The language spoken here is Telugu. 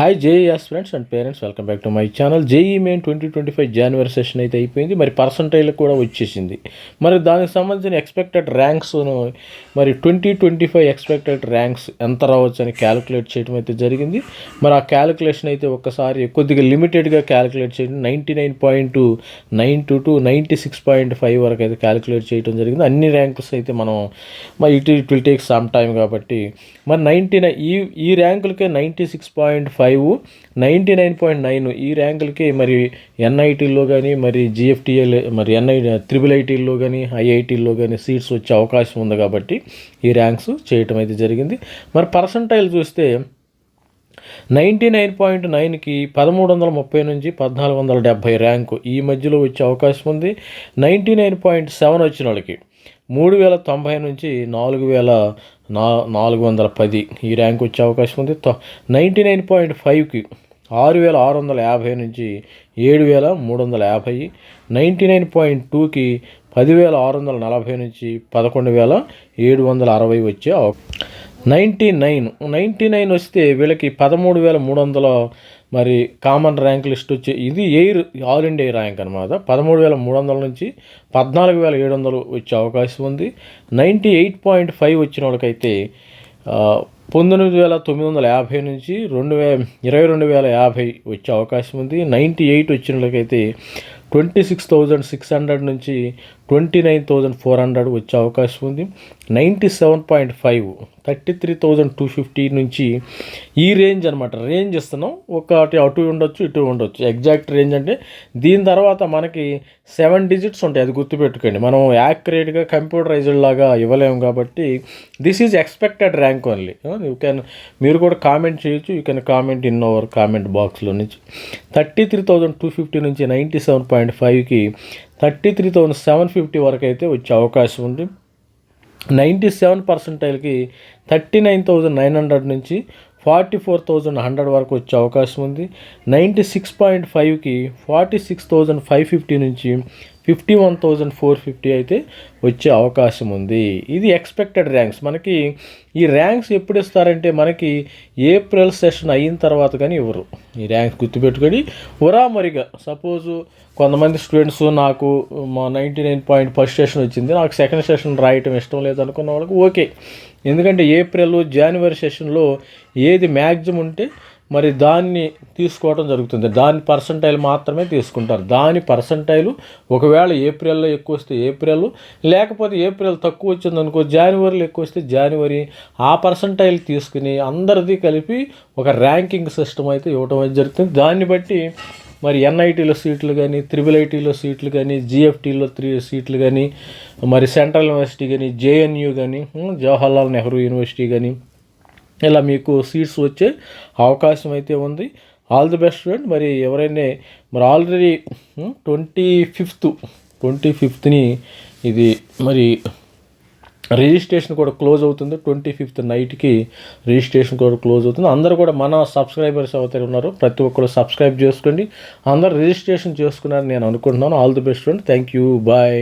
Hi JEEs friends and parents welcome back to my channel JEE main twenty twenty five January session అయితే అయిపోయింది. మరి పర్సంటైల్ కూడా వచ్చేసింది. మరి దానికి సంబంధించిన ఎక్స్పెక్టెడ్ ర్యాంక్స్ మరి twenty twenty five expected ranks ఎంత రావచ్చు అని క్యాలిక్యులేట్ చేయడం అయితే జరిగింది. మరి ఆ క్యాలిక్యులేషన్ అయితే ఒక్కసారి కొద్దిగా లిమిటెడ్గా క్యాలిక్యులేట్ చేయడం ninety nine point nine to to ninety six point five వరకు అయితే క్యాలిక్యులేట్ చేయడం జరిగింది. అన్ని ర్యాంక్స్ అయితే మనం మరి it it will take some time కాబట్టి. మరి నైంటీ నైన్ ఈ ఈ ర్యాంకులకే ninety six point five ninety nine point nine ఈ ర్యాంకులకి మరి ఎన్ఐటీల్లో కానీ మరి జిఎఫ్టీఎల్ మరి ఎన్ఐ త్రిబుల్ ఐటీల్లో కానీ ఐఐటీల్లో కానీ సీట్స్ వచ్చే అవకాశం ఉంది కాబట్టి ఈ ర్యాంక్స్ చేయటం అయితే జరిగింది. మరి పర్సంటైల్ చూస్తే నైంటీ నైన్ పాయింట్ నైన్కి పదమూడు వందల ముప్పై నుంచి పద్నాలుగు వందల డెబ్భై ర్యాంకు ఈ మధ్యలో వచ్చే అవకాశం ఉంది. నైంటీ నైన్ పాయింట్ సెవెన్ వచ్చిన వాళ్ళకి మూడు వేల తొంభై నుంచి నాలుగు వేల నా నాలుగు వందల పది ఈ ర్యాంక్ వచ్చే అవకాశం ఉంది. నైంటీ నైన్ పాయింట్ ఫైవ్కి ఆరు వేల ఆరు వందల యాభై నుంచి ఏడు వేల మూడు వందల యాభై నైంటీ నైన్ పాయింట్ టూకి పదివేల ఆరు వందల నలభై నుంచి పదకొండు వేల ఏడు వందల అరవై వచ్చే నైంటీ నైన్ నైంటీ నైన్ వస్తే వీళ్ళకి పదమూడు వేల మూడు వందల మరి కామన్ ర్యాంక్ లిస్ట్ వచ్చి ఇది ఎయిర్ ఆల్ ఇండియా ర్యాంక్ అనమాట పదమూడు వేల మూడు వందల నుంచి పద్నాలుగు వేల ఏడు వందలు వచ్చే అవకాశం ఉంది. నైంటీ ఎయిట్ పాయింట్ ఫైవ్ వచ్చిన వాళ్ళకైతే పంతొమ్మిది వేల తొమ్మిది వందల యాభై నుంచి రెండు వే ఇరవై రెండు వేల యాభై వచ్చే అవకాశం ఉంది. నైంటీ ఎయిట్ వచ్చిన వాళ్ళకైతే twenty six thousand six hundred నుంచి twenty nine thousand four hundred వచ్చే అవకాశం ఉంది. Ninety seven point five thirty three thousand two fifty నుంచి ఈ రేంజ్ అనమాట రేంజ్ ఇస్తున్నాం. ఒకటి అటు ఉండొచ్చు ఇటు ఉండొచ్చు. ఎగ్జాక్ట్ రేంజ్ అంటే దీని తర్వాత మనకి సెవెన్ డిజిట్స్ ఉంటాయి. అది గుర్తుపెట్టుకోండి. మనం యాక్యురేట్గా కంప్యూటరైజ్డ్ లాగా ఇవ్వలేము కాబట్టి this is expected rank only. You can మీరు కూడా కామెంట్ చేయొచ్చు. You can comment in our comment బాక్స్లో నుంచి. Thirty three thousand two fifty నుంచి నైంటీ సెవెన్ పాయింట్ ఫైవ్కి thirty three thousand seven fifty వరకు అయితే వచ్చే అవకాశం ఉంది. Ninety seven పర్సెంటైల్కి thirty nine thousand nine hundred నుంచి ఫార్టీ ఫోర్ థౌజండ్ హండ్రెడ్ వరకు వచ్చే అవకాశం ఉంది. నైంటీ సిక్స్ పాయింట్ ఫైవ్కి forty six thousand five fifty నుంచి fifty one thousand four fifty అయితే వచ్చే అవకాశం ఉంది. ఇది ఎక్స్పెక్టెడ్ ర్యాంక్స్ మనకి ఈ ర్యాంక్స్ ఎప్పుడు ఇస్తారంటే మనకి ఏప్రిల్ సెషన్ అయిన తర్వాత కానీ ఇవ్వరు. ఈ ర్యాంక్స్ గుర్తుపెట్టుకొని ఉరామరిగా సపోజు కొంతమంది స్టూడెంట్స్ నాకు మా ninety nine point first session వచ్చింది నాకు సెకండ్ సెషన్ రాయటం ఇష్టం లేదు అనుకున్న వాళ్ళకి ఓకే. ఎందుకంటే ఏప్రిల్ జనవరి సెషన్లో ఏది మ్యాక్సిమం ఉంటే మరి దాన్ని తీసుకోవడం జరుగుతుంది. దాని పర్సంటైల్ మాత్రమే తీసుకుంటారు. దాని పర్సంటైలు ఒకవేళ ఏప్రిల్లో ఎక్కువ వస్తే ఏప్రిల్ లేకపోతే ఏప్రిల్ తక్కువ వచ్చింది అనుకో జనవరిలో ఎక్కువ వస్తే జనవరి. ఆ పర్సంటైల్ తీసుకుని అందరిది కలిపి ఒక ర్యాంకింగ్ సిస్టమ్ అయితే ఇవ్వడం అయితే జరుగుతుంది. దాన్ని బట్టి మరి ఎన్ఐటీలో సీట్లు కానీ త్రిబుల్ ఐటీలో సీట్లు కానీ జిఎఫ్టీలో త్రీ సీట్లు కానీ మరి సెంట్రల్ యూనివర్సిటీ కానీ జేఎన్యూ కానీ జవహర్లాల్ నెహ్రూ యూనివర్సిటీ కానీ ఇలా మీకు సీట్స్ వచ్చే అవకాశం అయితే ఉంది. ఆల్ ది బెస్ట్ స్టూడెంట్ మరి ఎవరైనా మరి ఆల్రెడీ ట్వంటీ ఫిఫ్త్ ట్వంటీ ఫిఫ్త్ని ఇది మరి రిజిస్ట్రేషన్ కూడా క్లోజ్ అవుతుంది. ట్వంటీ ఫిఫ్త్ నైట్కి రిజిస్ట్రేషన్ కూడా క్లోజ్ అవుతుంది. అందరూ కూడా మన సబ్స్క్రైబర్స్ అవుతారు ఉన్నారు ప్రతి ఒక్కరు సబ్స్క్రైబ్ చేసుకోండి. అందరు రిజిస్ట్రేషన్ చేసుకున్నారని నేను అనుకుంటున్నాను. All the best friend thank you bye